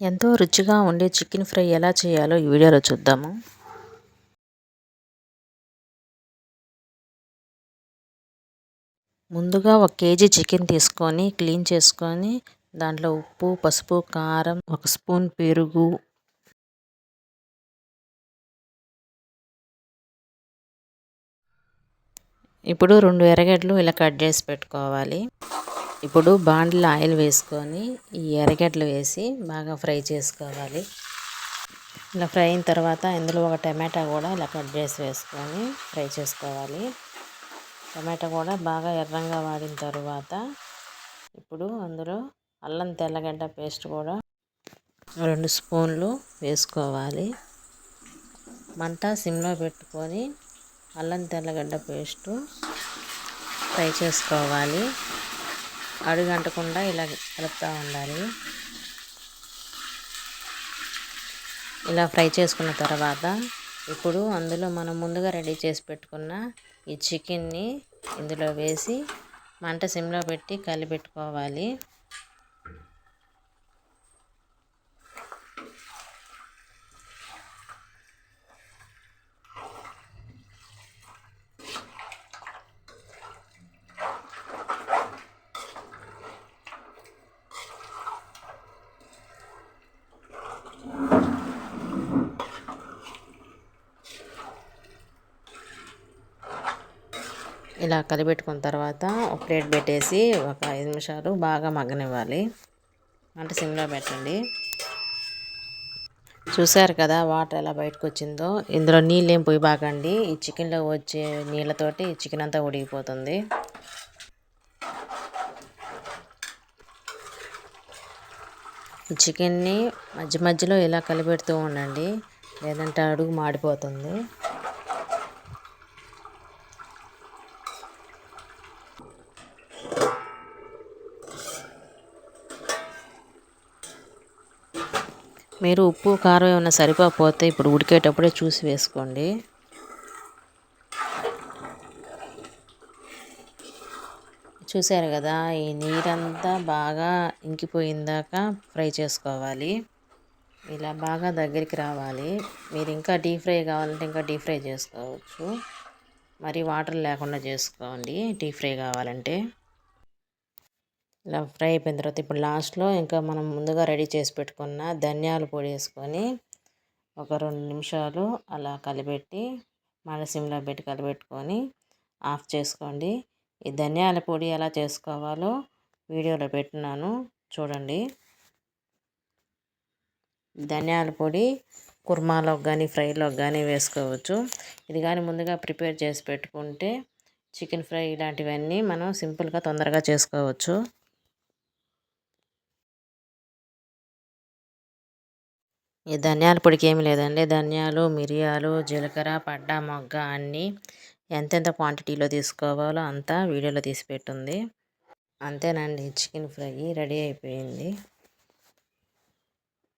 ఎంతో రుచిగా ఉండే చికెన్ ఫ్రై ఎలా చేయాలో ఈ వీడియోలో చూద్దాము. ముందుగా ఒక కేజీ చికెన్ తీసుకొని క్లీన్ చేసుకొని దాంట్లో ఉప్పు పసుపు కారం ఒక స్పూన్ పెరుగు ఇప్పుడు రెండు ఎర్రగడ్డలు ఇలా కట్ చేసి పెట్టుకోవాలి. ఇప్పుడు బాండ్లో ఆయిల్ వేసుకొని ఈ ఎర్రగడ్డలు వేసి బాగా ఫ్రై చేసుకోవాలి. ఇలా ఫ్రై అయిన తర్వాత ఇందులో ఒక టమాటా కూడా ఇలా కట్ చేసి వేసుకొని ఫ్రై చేసుకోవాలి. టమాటా కూడా బాగా ఎర్రంగా వాడిన తర్వాత ఇప్పుడు అందులో అల్లం తెల్లగడ్డ పేస్ట్ కూడా రెండు స్పూన్లు వేసుకోవాలి. మంట సిమ్లో పెట్టుకొని అల్లం తెల్లగడ్డ పేస్టు ఫ్రై చేసుకోవాలి. అడుగంటకుండా ఇలా కలుపుతూ ఉండాలి. ఇలా ఫ్రై చేసుకున్న తర్వాత ఇప్పుడు అందులో మనం ముందుగా రెడీ చేసి పెట్టుకున్న ఈ చికెన్ని ఇందులో వేసి మంట సిమ్లో పెట్టి కలిపెట్టుకోవాలి. ఇలా కలిపెట్టుకున్న తర్వాత ఒక ప్లేట్ పెట్టేసి ఒక ఐదు నిమిషాలు బాగా మగ్గనివ్వాలి. అంటే సిమ్లో పెట్టండి. చూసారు కదా వాటర్ ఎలా బయటకు వచ్చిందో? ఇందులో నీళ్ళు ఏం పోయి బాగండి ఈ చికెన్లో వచ్చే నీళ్ళతోటి చికెన్ అంతా ఉడిగిపోతుంది ఈ చికెన్ని మధ్య మధ్యలో ఇలా కలిపెడుతూ ఉండండి. లేదంటే అడుగు మాడిపోతుంది. మీరు ఉప్పు కారం ఏమైనా సరిపోతే ఇప్పుడు ఉడికేటప్పుడే చూసి వేసుకోండి. చూసారు కదా ఈ నీరంతా బాగా ఇంకిపోయిందాక ఫ్రై చేసుకోవాలి. ఇలా బాగా దగ్గరికి రావాలి. మీరు ఇంకా డీప్ ఫ్రై కావాలంటే ఇంకా డీప్ ఫ్రై చేసుకోవచ్చు. మరి వాటర్ లేకుండా చేసుకోండి డీప్ ఫ్రై కావాలంటే. ఇలా ఫ్రై అయిపోయిన తర్వాత ఇప్పుడు లాస్ట్లో ఇంకా మనం ముందుగా రెడీ చేసి పెట్టుకున్న ధనియాల పొడి వేసుకొని ఒక రెండు నిమిషాలు అలా కలిపెట్టి మళ్ళీ సిమ్లో పెట్టి కలిపెట్టుకొని ఆఫ్ చేసుకోండి. ఈ ధనియాల పొడి ఎలా చేసుకోవాలో వీడియోలో పెట్టినాను. చూడండి. ధనియాల పొడి కుర్మాలోకి కానీ ఫ్రైలోకి కానీ వేసుకోవచ్చు. ఇది కానీ ముందుగా ప్రిపేర్ చేసి పెట్టుకుంటే చికెన్ ఫ్రై ఇలాంటివన్నీ మనం సింపుల్గా తొందరగా చేసుకోవచ్చు. ఈ ధనియాల పొడికి ఏమి లేదండి. ధనియాలు మిరియాలు జీలకర్ర పడ్డ మొగ్గ అన్నీ ఎంతెంత క్వాంటిటీలో తీసుకోవాలో అంతా వీడియోలో తీసి పెట్టుంది. అంతేనండి. చికెన్ ఫ్రై రెడీ అయిపోయింది.